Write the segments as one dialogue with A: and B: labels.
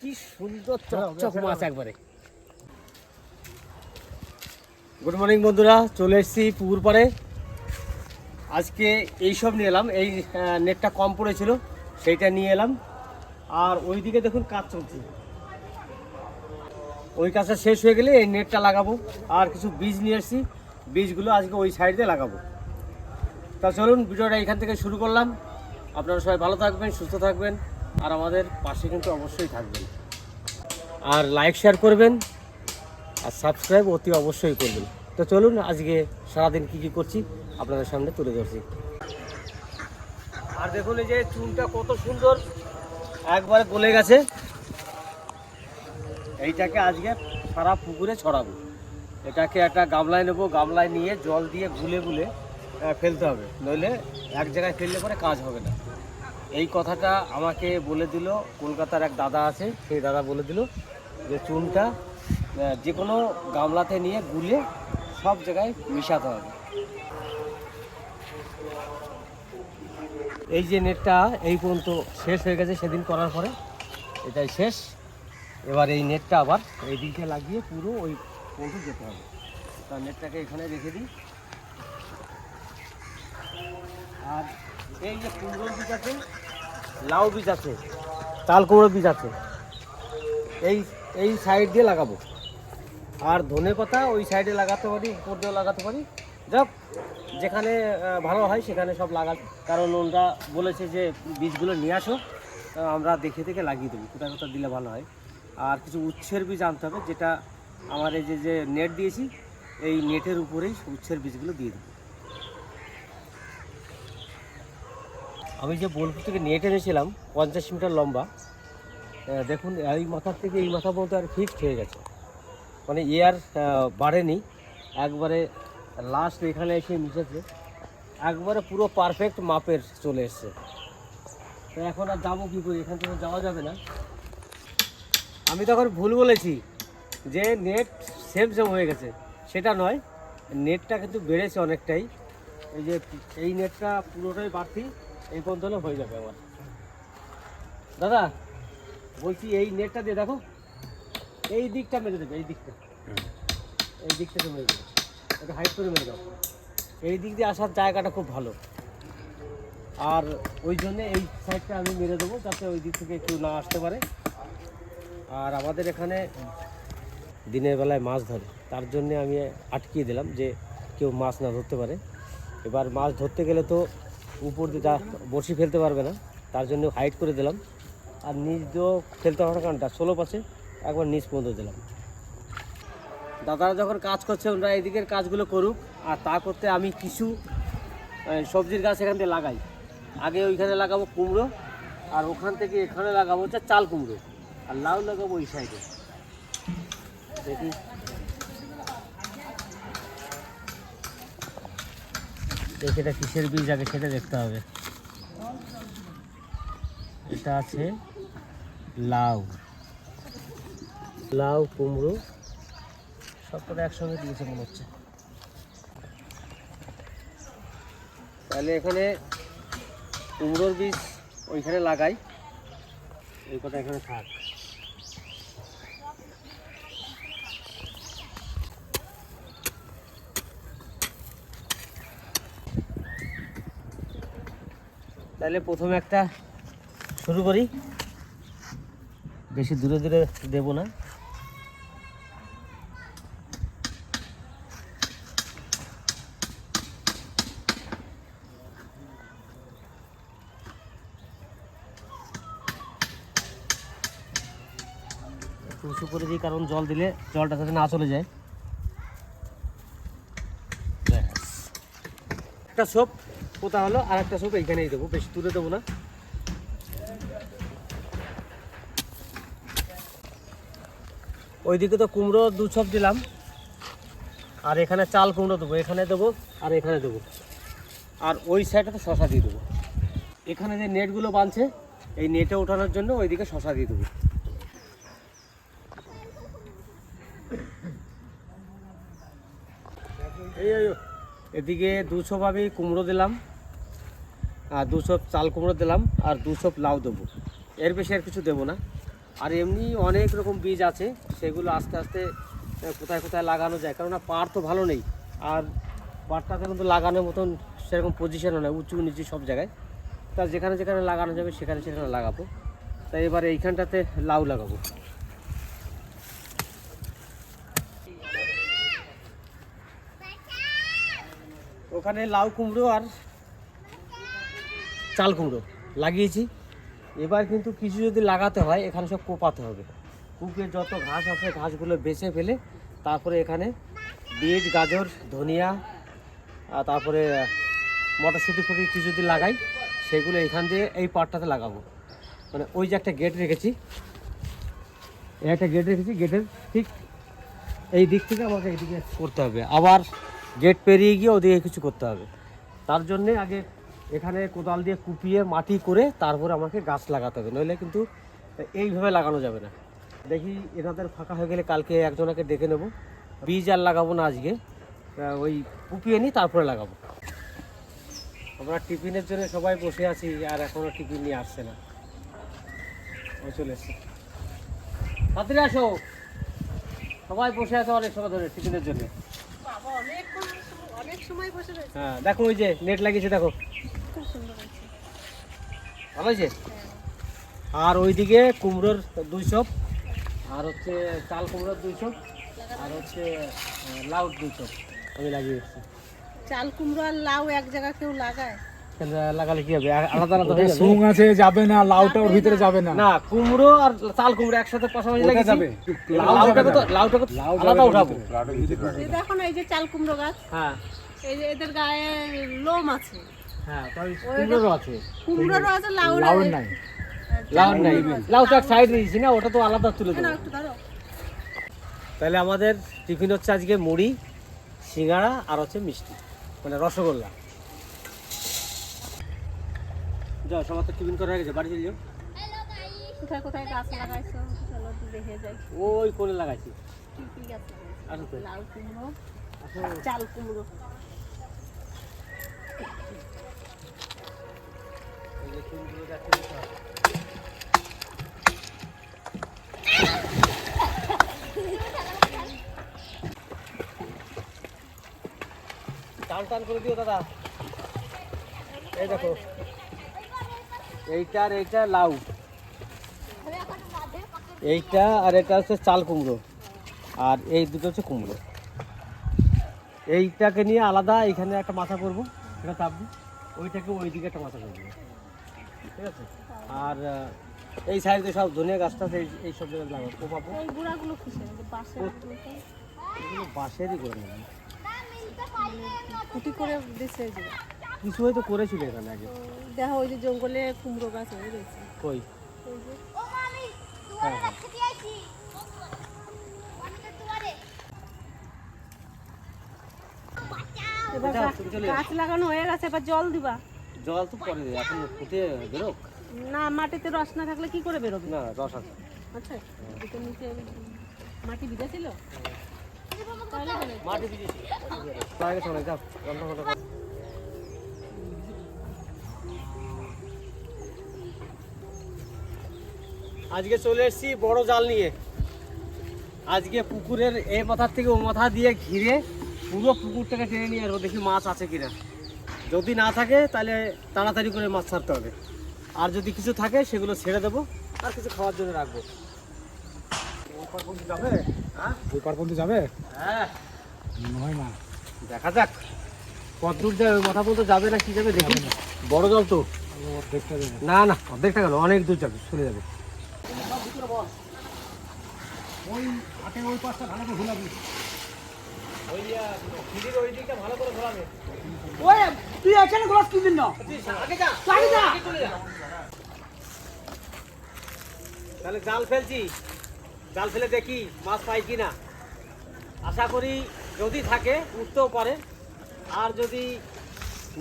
A: কি সুন্দর চকচক মাছ একবারে। গুড মর্নিং বন্ধুরা চলে এসেছি পুকুর পাড়ে। আজকে এইসব নিয়ে এলাম এই নেটটা কম পড়েছিল সেইটা নিয়ে এলাম। আর ওইদিকে দেখুন কাজ চলছে। ওই কাজটা শেষ হয়ে গেলে এই নেটটা লাগাবো আর কিছু বীজ নিয়ে এসেছি। বীজগুলো আজকে ওই সাইড লাগাবো। তা চলুন ভিডিওটা এখান থেকে শুরু করলাম। আপনারা সবাই ভালো থাকবেন সুস্থ থাকবেন। আর আমাদের পাশে কিন্তু অবশ্যই থাকবেন। আর লাইক শেয়ার করবেন আর সাবস্ক্রাইব অতি অবশ্যই করবেন। তো চলুন, আজকে সারাদিন কি কি করছি আপনাদের সামনে তুলে ধরছি। আর দেখুন এই যে চুলটা কত সুন্দর, একবারে গলে গেছে। এইটাকে আজকে সারা পুকুরে ছড়াবো। এটাকে একটা গামলায় নেব, গামলায় নিয়ে জল দিয়ে গুলে গুলে ফেলতে হবে। নইলে এক জায়গায় ফেললে পরে কাজ হবে না। এই কথাটা আমাকে বলে দিল, কলকাতার এক দাদা আছে, সেই দাদা বলে দিল যে চুনটা যে কোনো গামলাতে নিয়ে গুলে সব জায়গায় মিশাতে হবে। এই যে নেটটা এই পর্যন্ত শেষ হয়ে গেছে সেদিন করার পরে, এটাই শেষ। এবার এই নেটটা আবার এই দিকে লাগিয়ে পুরো ওই পর্যন্ত যেতে হবে। তা নেটটাকে এখানে রেখে দিই। আর এই যে আছে লাউ বীজ আছে তাল কুমড়োর বীজ আছে। এই এই সাইড দিয়ে লাগাবো। আর ধনে পাতা ওই সাইডে লাগাতে পারি, উপর দিয়েও লাগাতে পারি। যাক, যেখানে ভালো হয় সেখানে সব লাগাতে কারণ ওরা বলেছে যে বীজগুলো নিয়ে আসো আমরা দেখে দেখে লাগিয়ে দেবো। কোথায় কোথায় দিলে ভালো হয়। আর কিছু উচ্ছের বীজ আনতে হবে, যেটা আমার এই যে যে নেট দিয়েছি, এই নেটের উপরেই উচ্ছের বীজগুলো দিয়ে দেবো। আমি যে বোলপুর থেকে নেট এনেছিলাম পঞ্চাশ মিটার লম্বা দেখুন, এই মাথার থেকে এই মাথা পর্যন্ত আর ফিক্সড হয়ে গেছে। মানে এয়ার বাড়েনি। একবারে লাস্ট এখানে এসে মিশেছে। একবারে পুরো পারফেক্ট মাপের চলে এসছে। তো এখন আর যাব কী করি? এখান থেকে যাওয়া যাবে না। আমি তখন ভুল বলেছি যে নেট সেম সেম হয়ে গেছে। সেটা নয় নেটটা কিন্তু বেড়েছে অনেকটাই। এই যে, এই নেটটা পুরোটাই বাড়তি। এই পর্যন্ত হলে, হয়ে যাবে আমার। দাদা, বলছি এই নেটটা দিয়ে দেখো, এই দিকটা মেরে দেবে, এই দিকটা। এই দিকটাকে মেরে দেবে। একটু হাইট করে মেরে দাও। এই দিক দিয়ে আসার জায়গাটা খুব ভালো। আর ওই জন্য এই সাইডটা আমি মেরে দেবো, যাতে ওই দিক থেকে কেউ না আসতে পারে। আর আমাদের এখানে দিনের বেলায় মাছ ধরে। তার জন্য আমি আটকিয়ে দিলাম যে কেউ মাছ না ধরতে পারে। এবার মাছ ধরতে গেলে তো উপর দিয়ে যা বড়শি ফেলতে পারবে না, তার জন্য হাইট করে দিলাম। আর নিচ দিয়েও ফেলতে পারবে কারণটা ষোলো পাশে একবার নিচ পর্যন্ত দিলাম। দাদারা যখন কাজ করছে ওরা এদিকের কাজগুলো করুক, আর তা করতে আমি কিছু সবজির গাছ এখান থেকে লাগাই। আগে ওইখানে লাগাবো কুমড়ো, আর ওখান থেকে এখানে লাগাবো হচ্ছে চাল কুমড়ো। আর লাউ লাগাবো ওই সাইডে দেখি। এটা কিসের বীজ আগে সেটা দেখতে হবে। এটা আছে লাউ। লাউ, কুমড়ো, সবকটা একসঙ্গে দিয়েছে মনে হচ্ছে। তাহলে এখানে কুমড়োর বীজ ওইখানে লাগাই। এই কটা এখানে থাক। তাহলে প্রথমে একটা শুরু করি। বেশি দূরে দূরে দেবো না। উঁচু করে দিই, কারণ জল দিলে জলটা যাতে না চলে যায়। একটা সোপ। পোতা হলো আর একটা সোপ এইখানেই দেবো, বেশি দূরে দেবো না। ওইদিকে তো কুমড়ো দু ছপ দিলাম, আর এখানে চাল কুমড়ো দেবো, এখানে দেবো আর এখানে দেবো। আর ওই সাইডে তো শশা দিয়ে দেবো। এখানে যে নেটগুলো বাঁধছে, এই নেটে ওঠানোর জন্য ওইদিকে শশা দিয়ে দেবো এই এই, এদিকে দু ছপ আমি কুমড়ো দিলাম, আর দু ছপ চাল কুমড়ো দিলাম, আর দু ছপ লাউ দেবো। এর বেশি আর কিছু দেবো না। আর এমনি অনেক রকম বীজ আছে, সেগুলো আস্তে আস্তে কোথায় কোথায় লাগানো যায়। কেননা পাড় তো ভালো নেই, আর পাড়টাতে কিন্তু লাগানোর মতন সেরকম পজিশনও নেই, উঁচু নিচু সব জায়গায়। তা যেখানে যেখানে লাগানো যাবে, সেখানে সেখানে লাগাবো। তাই এবার এইখানটাতে লাউ লাগাবো। ওখানে লাউ কুমড়ো আর চাল কুমড়ো লাগিয়েছি। এবার কিন্তু কিছু যদি লাগাতে হয়, এখানে সব কোপাতে হবে। কুপে যত ঘাস আছে, ঘাসগুলো বেছে ফেলে তারপরে এখানে বিট গাজর, ধনিয়া, আর তারপরে মটরশুঁটি ফুটি কিছু যদি লাগাই, সেগুলো এখান দিয়ে এই পাটটাতে লাগাবো। মানে ওই যে একটা গেট রেখেছি। একটা গেট রেখেছি গেটের ঠিক এই দিক থেকে আমাকে এইদিকে করতে হবে। আবার গেট পেরিয়ে গিয়ে ওদিকে কিছু করতে হবে। তার জন্যে আগে এখানে কোদাল দিয়ে কুপিয়ে মাটি করে তারপরে আমাকে গাছ লাগাতে হবে। নইলে কিন্তু এইভাবে লাগানো যাবে না। দেখি এনাদের ফাঁকা হয়ে গেলে কালকে একজনকে ডেকে নেব। বীজ আর লাগাবো না আজকে। ওই কুপিয়ে নিই তারপরে লাগাবো। আমরা টিফিনের জন্য সবাই বসে আছি আর এখনও টিফিন নিয়ে আসছে না। ও চলে এসছে। তাড়াতাড়ি আসো। সবাই বসে আছে অনেক সময় ধরে টিফিনের জন্য। হ্যাঁ দেখো ওই যে নেট লাগিয়েছে, দেখো। ভালো হয়েছে? আর ওইদিকে কুমড়োর দুইশো আর হচ্ছে চাল কুমড়োর দুইশো আর হচ্ছে লাউ দুইশো আমি লাগিয়ে
B: চাল কুমড়ো আর লাউ এক জায়গা কেউ লাগায়?
A: লাগালে কি হবে? আলাদা আলাদা হয়ে যাবে?
C: সুং আছে যাবে না লাউটা ওর ভিতরে যাবে না।
A: না কুমড়ো আর চাল কুমড়ো একসাথে পাশাপাশি
C: যাবে।
A: লাউটাকে তো লাউটাকে তো
C: লাউ
A: আলাদা উঠাবো।
B: দেখো না এই যে চাল কুমড়ো গাছ
A: হ্যাঁ।
B: এই যে এদের গায়ে লোম আছে।
A: হ্যাঁ আছে।
B: আছে লাউ
C: নাই।
A: লাউ নাই। লাউ তো এক সাইড দিয়েছি না ওটা তো আলাদা তুলে দেবো। তাহলে আমাদের টিফিন হচ্ছে আজকে মুড়ি সিঙ্গাড়া আর হচ্ছে মিষ্টি মানে রসগোল্লা। যাও সবার তো টিফিন করা হয়ে গেছে বাড়ি চলে যাও।
B: কোথায় কোথায় গাছ লাগাইছো? চলো দেখে যাই।
A: ওই কোণে লাগাইছি।
B: কি কি গাছ লাগাইছো?
A: আসো
B: কুমড়ো চাল কুমড়ো।
A: টান টান করে দিও দাদা। এই দেখো। এইটা আর এইটা লাউ। এইটা আর এটা হচ্ছে চাল কুমড়ো। আর এই দুটো হচ্ছে কুমড়ো। এইটাকে নিয়ে আলাদা এখানে একটা মাথা করব সেটা চাপবো ওইটাকে ওই দিকে একটা মাথা করব। ঠিক আছে? আর এই সাইডে সব ধনিয়া গাছটা এই এই সব জায়গায় লাগাবো বাঁশেরই করে নেব
B: করে দিছে এই যে।
A: কিছু হয়তো করেছিল এখানে আগে।
B: দেখো ওই যে জঙ্গলে কুমড়ো গাছ হয়ে রয়েছে
A: কই? হ্যাঁ হ্যাঁ।
B: গাছ লাগানো হয়ে গেছে এবার জল দিবা।
A: জল তো পরে এখন ফুটে বেরোক।
B: না মাটিতে রস না থাকলে কি করে বেরোবে?
A: না রস আছে।
B: আচ্ছা এদিকে নিচে মাটি ভিজা ছিল।
A: মাটি ভিজেছি। প্রায় গেছে অনেক যাও আজকে চলে এসেছি বড় জাল নিয়ে। আজকে পুকুরের এই মাথার থেকে ও মাথা দিয়ে ঘিরে পুরো পুকুরটাকে টেনে নিয়ে আসব দেখি মাছ আছে কিনা। যদি না থাকে তাহলে তাড়াতাড়ি করে মাছ ছাড়তে হবে। আর যদি কিছু থাকে সেগুলো ছেড়ে দেবো আর কিছু খাওয়ার জন্য রাখব।
C: যাবে
A: হ্যাঁ
C: যাবে?
A: হ্যাঁ।
C: নয় না।
A: দেখা যাক। কত দূর যাবে মাথা পর্যন্ত যাবে না কি যাবে দেখি। বড় জল তো। না না অর্ধেকটা কেন? অনেক দূর যাবে চলে যাবে।
C: ওই ওই পাশটা ভালো করে ঘুরাবি
A: ওই ওই দিকটা ভালো করে ঘোরাবে
D: ওই তুই এখানে ঘোরাস কি জন্য
A: আগে যা
D: আগে যা।
A: আগে চলে যা তাহলে জাল ফেলছি। জাল ফেলে দেখি মাছ পাই কি না আশা করি যদি থাকে উঠতেও পারে। আর যদি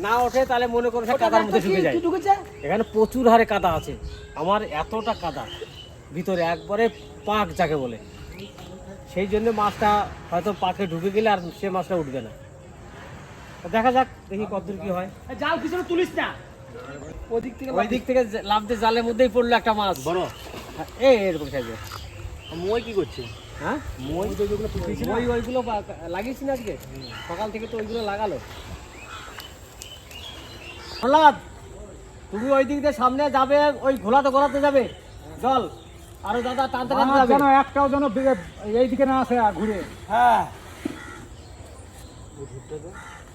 A: না ওঠে তাহলে মনে করো কাদার মধ্যে ঢুকে যায়। এখানে প্রচুর হারে কাদা আছে। আমার এতটা কাদা। ভিতরে একবারে পাক যাকে বলে। সেই জন্য মাছটা হয়তো পাকে ঢুকে গেলে আর সে মাছটা উঠবে না। দেখা যাক দেখি কতদূর কি হয়।
D: জাল তুলিস না। থেকে
A: ওই দিক থেকে লাফ দিয়ে জালের মধ্যেই পড়ল একটা মাছ। বড়। হ্যাঁ, এই এরকম সাইজের
E: মই কি করছে?
A: হ্যাঁ? মই যেগুলো মই ওইগুলো লাগিয়েছি না আজকে? সকাল থেকে তো ওইগুলো লাগালো। প্রহ্লাদ তুমি ওই দিক দিয়ে সামনে যাবে ওই ঘোলাতে ঘোলাতে যাবে। জল। আরও দাদা টানতে টানতে যাবে।
C: যেন একটাও যেন এই দিকে না আসে ঘুরে।
D: হ্যাঁ।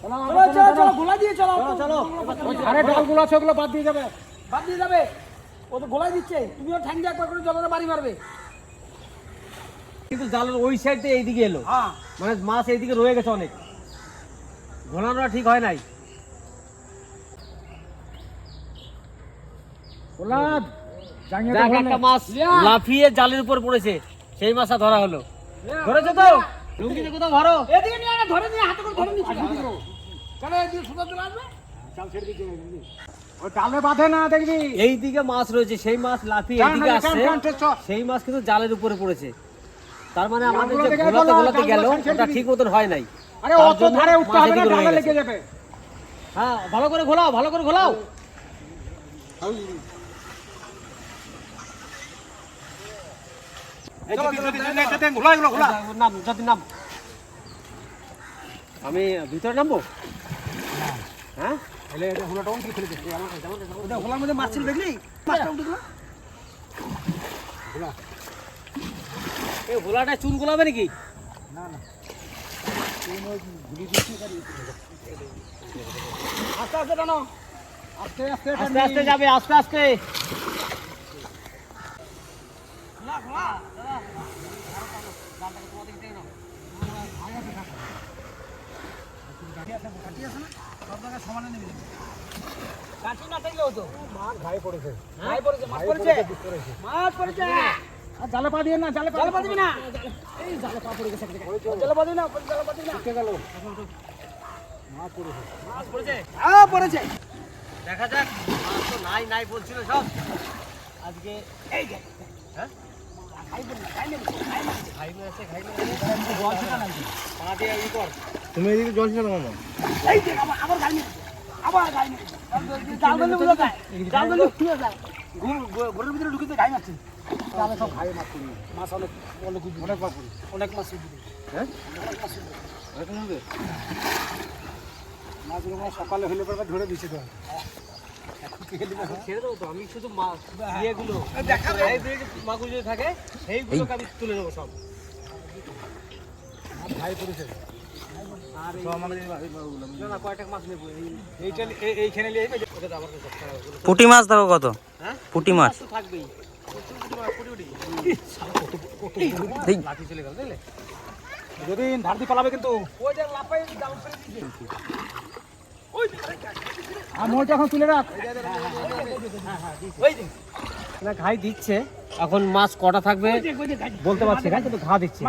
C: চলো,
D: চলো চলো চলো গোলা দিয়ে চলো
A: চলো চলো
C: ডলগুলো আছে ওগুলো বাদ দিয়ে যাবে।
D: বাদ দিয়ে যাবে। ও তো গোলাই দিচ্ছে। তুমিও ঠ্যাং দিয়ে একবার করে জলের বাড়ি মারবে।
A: কিন্তু জালের ওই সাইড দিয়ে এইদিকে এলো।
D: হ্যাঁ।
A: মানে মাছ এইদিকে রয়ে গেছে অনেক। ঘোলানোটা ঠিক হয় নাই।
C: প্রহ্লাদ
A: একটা মাছ লাফিয়ে জালের উপর পড়েছে সেই মাছটা ধরা হলো। ধরেছো তো? লুঙ্গিতে কোথাও ভরো
D: এদিকে নিয়ে ধরে নিয়ে হাতে করে ধরে চলো এদিকে সুন্দর চলে আসবে?
C: ওই ডালে বাঁধে না দেখবি।
A: এই দিকে মাছ রয়েছে সেই মাছ লাফিয়ে এইদিকে
C: টান,
A: আসছে। সেই মাছ কিন্তু জালের উপরে পড়েছে। তার মানে আমাদের যে ঘোলাতে
C: গেলো,
A: ঘোলাতে গেল ওটা ঠিক মতন হয় নাই।
C: আরে অত
A: জন্য
C: ধারে উঠতে হবে না
A: এদিকে রয়ে
C: ডালে
A: গেছে।
C: লেগে যাবে।
A: হ্যাঁ ভালো করে ঘোলাও ভালো করে ঘোলাও। নাম যদি নাম আমি ভিতরে নামবো? হ্যাঁ?
C: এলে এটা হুলাটা উল্টে ফেলে দে। এই আমার কাছে, আমার কাছে,
D: ওটা হোলার মধ্যে মাছ দেখলি? মাছটা উঠে গেলো।
C: হুলা।
A: এই ভোলাটা চুন গোলাবে নাকি?
C: না
D: আস্তে আস্তে
C: আস্তে আস্তে
A: যাবে আস্তে আস্তে।
D: কাঠি না থাকলেও তো
C: মাছ ঘাই পড়েছে।
D: মাছ পড়েছে মাছ পড়েছে?
C: পড়েছে
D: মাছ পড়েছে।
C: আর জালে পা দিয়ে না জালে পা
D: জলে পাতিবি না? এই জালে পা পড়ে গেছে জলে পাতিবি না জলে পাতিবি না।
C: উঠে গেল। মাছ পড়েছে।
A: মাছ পড়েছে?
D: হ্যাঁ পড়েছে।
A: দেখা যাক। মাছ তো নাই নাই বলছিল সব। আজকে
D: এই
A: হ্যাঁ?
E: তুমি এদিকে জল ছিল মামা
D: আবার আবার আবার খাই জাল ধরলে উড়ে যায় জাল ধরলে উড়ে যায় ঘুম ঘরের ভিতরে ঢুকে খাই মারছে
C: সব ঘাই মাছ পড়ি মাছ অনেক অনেক অনেক মাছ পড়ি
D: অনেক মাছ উঠবে
A: হ্যাঁ
C: মাছগুলো মনে হয় সকালে হলে পরে ধরে দিচ্ছে তো
A: ছেড়ে দেবো তো আমি শুধু মাছ ইয়েগুলো হাইব্রিড মাগুর যদি থাকে সেইগুলোকে আমি তুলে নেব সব করে।
E: পুঁটি মাছ দেখো কত?
A: হ্যাঁ?
E: পুঁটি মাছ।
A: থাকবেই।
C: যদি ধার দিয়ে পালাবে কিন্তু।
D: ওই যে দিয়েছে।
C: আর মইটা এখন তুলে রাখ।
A: না ঘাই দিচ্ছে। এখন মাছ কটা থাকবে। বলতে পারছি না কিন্তু ঘা দিচ্ছে।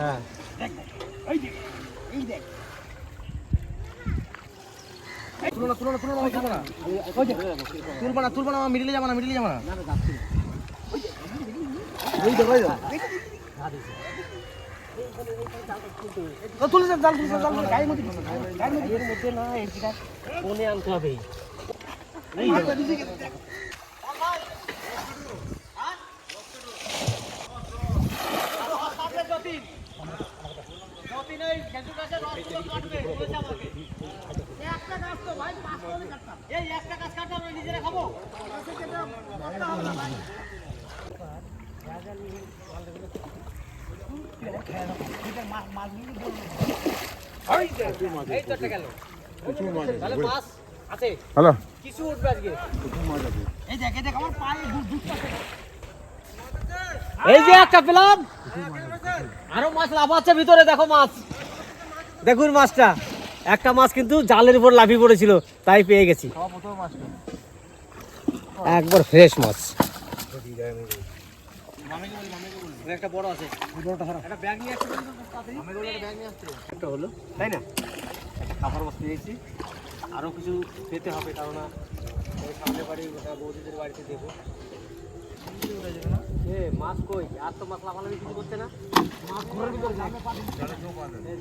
A: হ্যাঁ।
D: দেখ দেখ ওই দেখ এই দেখ।
E: তুলো না তুলো না তুলো না তুলো না তুলবা না তুলবা না মিডিলে যাবা না। মিডিলে যাবা না
D: দেখ জাল তুলে জাল তুলে গায়ের মধ্যে দিছে। গায়ের মধ্যে
A: না এইটা কোনে আনতে হবে। এই তো একটা গেল তাহলে মাছ আছে
E: হ্যালো।
A: কিছু উঠবে আজকে
D: এই দেখ দেখ আমার পায়ে
A: এই যে একটা পেলাম। আরও মাছ লাফাচ্ছে ভিতরে দেখো মাছ। দেখুন মাছটা। একটা মাছ কিন্তু জালের উপর লাফিয়ে পড়েছিল, তাই পেয়ে গেছি। একবার ফ্রেশ মাছ। একটা বড় আছে। একটা ব্যাগ নিয়ে আসছে। একটা হলো তাই না? একটা খাবার মাছ পেয়েছি আরও কিছু পেতে হবে কারণ ওই সামনে বাড়ি ওটা বৌদিদের বাড়িতে দেবো। এ মাছ কই? আর তো মাছ লাফালাফি কিছু করছে না? মাছ ভিতরে জালে পা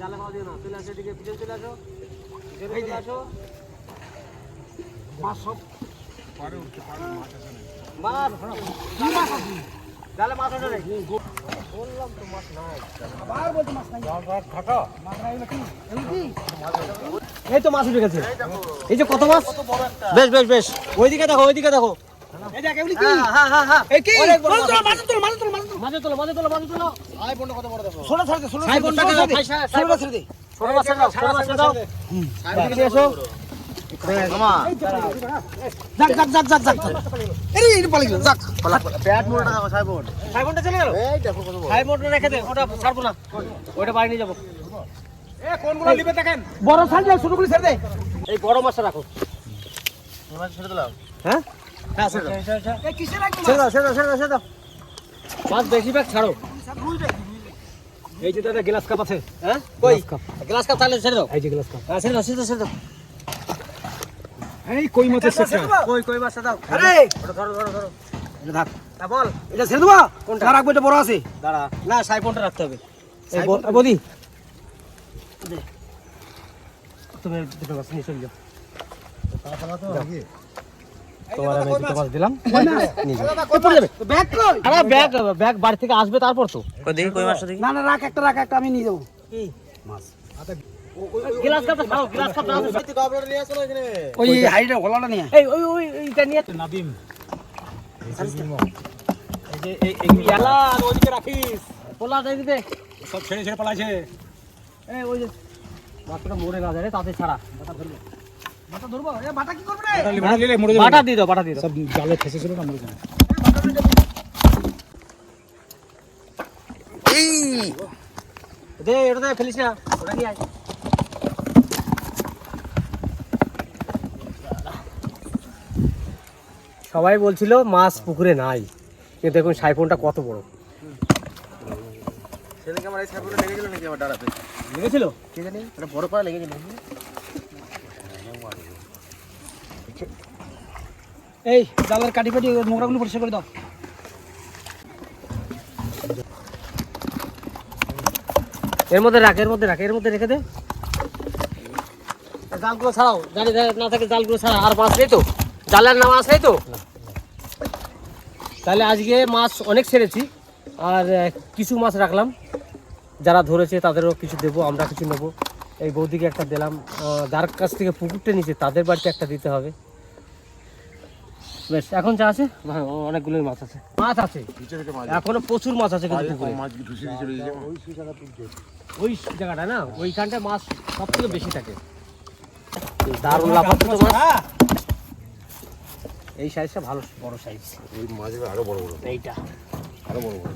A: জালে পাওয়া দিও না। চলে আসো এদিকে পিছনে চলে আসো। পিছনে চলে আসো।
C: মাছ সব
A: মাছ কি মাছ আছে? জালে মাছ আছে
D: আবার বলছে মাছ? নাই মাছ নাই কি?
A: এই তো মাছ উঠে গেছে এই যে কত মাছ বেশ বেশ বেশ ওইদিকে দেখো। ওইদিকে দেখো
D: ছোট ছোট ছোট
A: ওটা বাড়ি নিয়ে যাব।
D: কোনগুলো নিবে দেখেন? বড় সাইজ আর ছোটগুলো ছেড়ে দে।
A: এই বড় মাছটা রাখো।
E: মাছ ছেড়ে দিলাম।
A: হ্যাঁ? হ্যাঁ ছেড়ে দাও।
D: এই কিসে রাখবি
A: ছেড়ে দাও ছেড়ে দাও ছেড়ে দাও ছেড়ে দাও। মাছ বেশিরভাগ ছাড়ো। এই যে দাদা গ্লাস কাপ আছে। হ্যাঁ? কই? গ্লাস কাপ তাহলে ছেড়ে দাও। এই যে গ্লাস কাপ। হ্যাঁ ছেড়ে দাও ছেড়ে দাও ছেড়ে দাও।
D: এই কই মাছের
A: কই কই মাছটা দাও।
D: আরে!
A: ওটা ধরো ধরো ধরো।
D: এটা থাক
A: তা বল।
D: এটা ছেড়ে দেবো?
A: কোনটা?
D: রাখব এটা বড় আছে।
A: দাঁড়া। না সাইফোনটা রাখতে হবে। এই বদি। তুমি দুটো মাছ নিয়ে চলে যাও। তোমার আমি দুটো মাছ দিলাম। নিয়ে যাও।
D: কই পড়ে যাবে। ব্যাগ কই?
A: আরে ব্যাগ ব্যাগ বাড়ি থেকে আসবে তারপর তো।
D: না না রাখ একটা রাখ একটা আমি নিয়ে যাব।
A: গ্লাস কাপটা খাও গ্লাস কাপটা দাও।
E: তুই কাপড় নিয়ে আসো এখানে।
D: ওই হাইটা গলাটা নিয়ে
A: এই ওই ওই এইটা নিয়ে নাদিম এই যে এই এই ইয়ালা আর। রাখিস। পোলা দেই দিবে
C: সব ছেড়ে ছেড়ে পালাইছে।
A: এই ওই যে মাছটা মরে না রে, তাতে ছাড়া।
D: বাটা ধরবো। এ বাটা কি করবে রে?
C: বাটা
A: বাটা দিয়ে দাও বাটা দিয়ে দাও।
C: সব জালে ফেসেছিল না মরে যাবে।
A: দে এটা ফেলিস না। ওটা নিয়ে আয়। সবাই বলছিল মাছ পুকুরে নাই। কিন্তু দেখুন সাইফোনটা কত বড়।
E: সেদিনকে আমার এই সাইবনটা লেগেছিল নাকি আমার ডাড়াতে
A: লেগেছিল?
E: কে জানি? এটা বড় পাড়া লেগেছিল
D: এই জালের কাটি ফাটি নোংরাগুলো পরিষ্কার করে দাও।
A: এর মধ্যে রাখ এর মধ্যে রাখ এর মধ্যে রেখে দে। জালগুলো ছাড়াও জানি না থাকে জালগুলো ছাড়া আর মাছ নেই তো। জালের না মাছ তো? তাহলে আজকে মাছ অনেক ছেড়েছি আর কিছু মাছ রাখলাম। যারা ধরেছে তাদেরও কিছু দেবো আমরা কিছু নেব। এই বৌদিকে একটা দিলাম যার কাছ থেকে পুকুরটা নিচে তাদের বাড়িতে একটা দিতে হবে। বেশ এখন যা আছে? হ্যাঁ, অনেকগুলোই মাছ আছে। মাছ আছে। এখনও প্রচুর মাছ আছে ওই জায়গাটা না ওইখানটায় মাছ সব থেকে বেশি থাকে। দারুণ লাফাচ্ছে মাছ। এই সাইজটা ভালো বড় সাইজ
E: ওই মাছগুলো আরও বড় বড়।
A: এইটা।
E: আরও বড় বড়।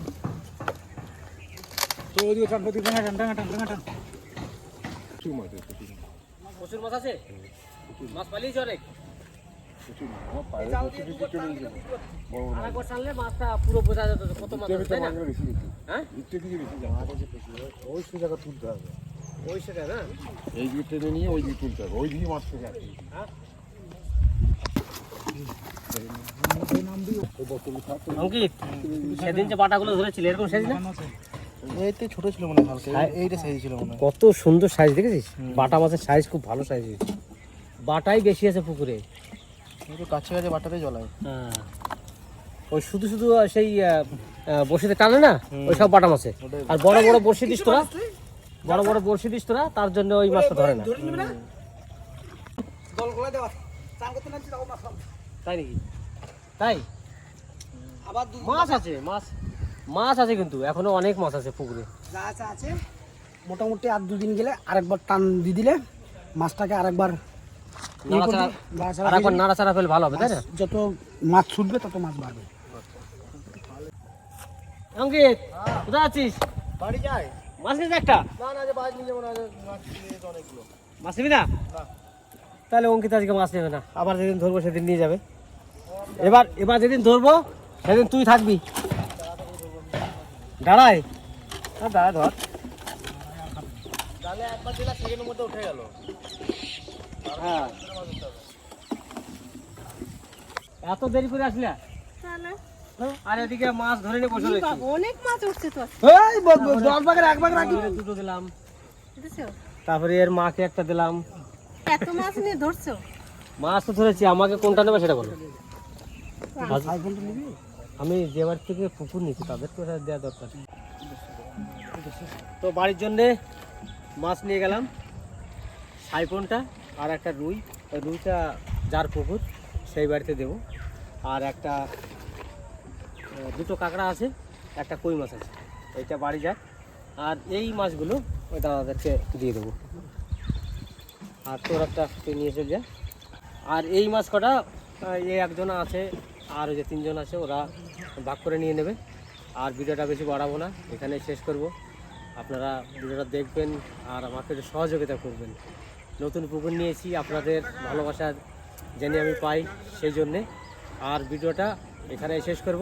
C: তো ওদিকে টান ওদিকে টান টান টান টান টান।
E: প্রচুর মাছ আছে, প্রচুর মাছ,
A: আছে? মাছ পালিয়েছে অনেক?
E: পায়ে।
A: হ্যাঁ।
E: ওই জায়গা তুলতে হবে।
A: ওই সেটা না?
E: এই দিকে টেনে নিয়ে ওই দিকে তুলতে হবে। ওই দিকে মাছ থেকে আসবে
A: অঙ্কিত সেদিন যে বাটাগুলো ধরেছিল এরকম সাইজ না?
E: এইতে ছোট ছিল মনে হয়
A: হ্যাঁ।
E: এইটা সাইজ ছিল মনে হয়।
A: কত সুন্দর সাইজ দেখেছিস? বাটা মাছের সাইজ খুব ভালো সাইজ হয়েছে। বাটাই বেশি আছে পুকুরে।
E: কাছে কাছে বাটাতে জলায়
A: হ্যাঁ। ওই শুধু শুধু সেই আহ, টানে না? ওই সব বাটা মাছে। আর বড় বড় বড়শি দিস তোরা? বড় বড় বড়শি দিস তোরা তার জন্য ওই মাছটা ধরে না।
D: ধরে দল গলা দেওয়া চান করতে নামছি।
A: তাই নাকি? তাই?
D: আবার
A: মাছ আছে মাছ মাছ আছে কিন্তু এখনও অনেক মাছ আছে পুকুরে।
D: যা আছে আছে। মোটামুটি আর দুদিন গেলে আরেকবার টান দিয়ে দিলে মাছটাকে আরেকবার ইয়ে
A: নাড়াচাড়া ফেলে ভালো হবে তাই না?
D: যত মাছ ছুটবে তত মাছ বাড়বে।
A: অঙ্কিত কোথায় আছিস?
E: বাড়ি
A: মাছ নিয়ে একটা।
E: না না যে মাছ নিয়ে যাব না যে মাছ নিয়ে যেতে অনেকগুলো।
A: মাছ নিবি না। তাহলে অঙ্কিত আজকে মাছ নেবে না আবার যেদিন ধরবো সেদিন নিয়ে যাবে। এবার এবার যেদিন ধরবো সেদিন তুই থাকবি। দাঁড়ায়। হ্যাঁ দাঁড়ায় ধর।
E: তাহলে একবার দিলা সেকেন্ডের মধ্যে উঠে গেল।
A: হ্যাঁ। এত দেরি করে আসলে আর এদিকে মাছ ধরে নিয়ে বসে রয়েছি।
B: অনেক মাছ উঠছে তো।
D: এই ব- ব- দশ ভাগের এক ভাগ রাখি।
A: তারপরে দুটো দিলাম। তারপরে এর মাকে একটা দিলাম।
B: এত মাছ নিয়ে ধরছো?
A: মাছ তো ধরেছি আমাকে কোনটা নেবে সেটা বলো। আমি যে বাড়ি থেকে পুকুর নিচ্ছি তাদের তো এটা দেওয়া দরকার। তো বাড়ির জন্যে মাছ নিয়ে গেলাম সাইপনটা আর একটা রুই। ওই রুইটা যার পুকুর সেই বাড়িতে দেবো। আর একটা দুটো কাঁকড়া আছে একটা কই মাছ আছে। এইটা বাড়ি যাক। আর এই মাছগুলো ওই দাদাদেরকে দিয়ে দেবো। আর তোর একটা নিয়ে চলে যা। আর এই মাছ কটা এই একজন আছে আর ওই যে তিনজন আছে, ওরা ভাগ করে নিয়ে নেবে। আর ভিডিওটা বেশি বাড়াবো না, এখানে শেষ করব। আপনারা ভিডিওটা দেখবেন আর আমাকে একটু সহযোগিতা করবেন। নতুন পুকুর নিয়েছি, আপনাদের ভালোবাসা জেনে আমি পাই সেই জন্যে। আর ভিডিওটা এখানে শেষ করব।